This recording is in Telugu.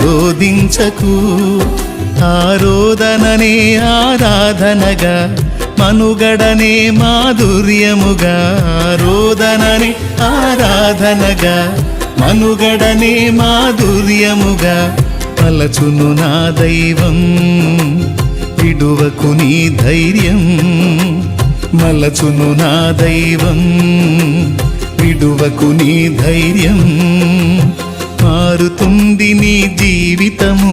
రోధించకు. ఆరోదననే ఆరాధనగా మనుగడనే మాధుర్యముగా. ఆరోదననే ఆరాధనగా మనుగడనే మాధుర్యముగా. పలచును నా దైవం విడువకు నీ ధైర్యం. మలచును నా దైవం విడువకు నీ ధైర్యం. మారుతుంది నీ జీవితము.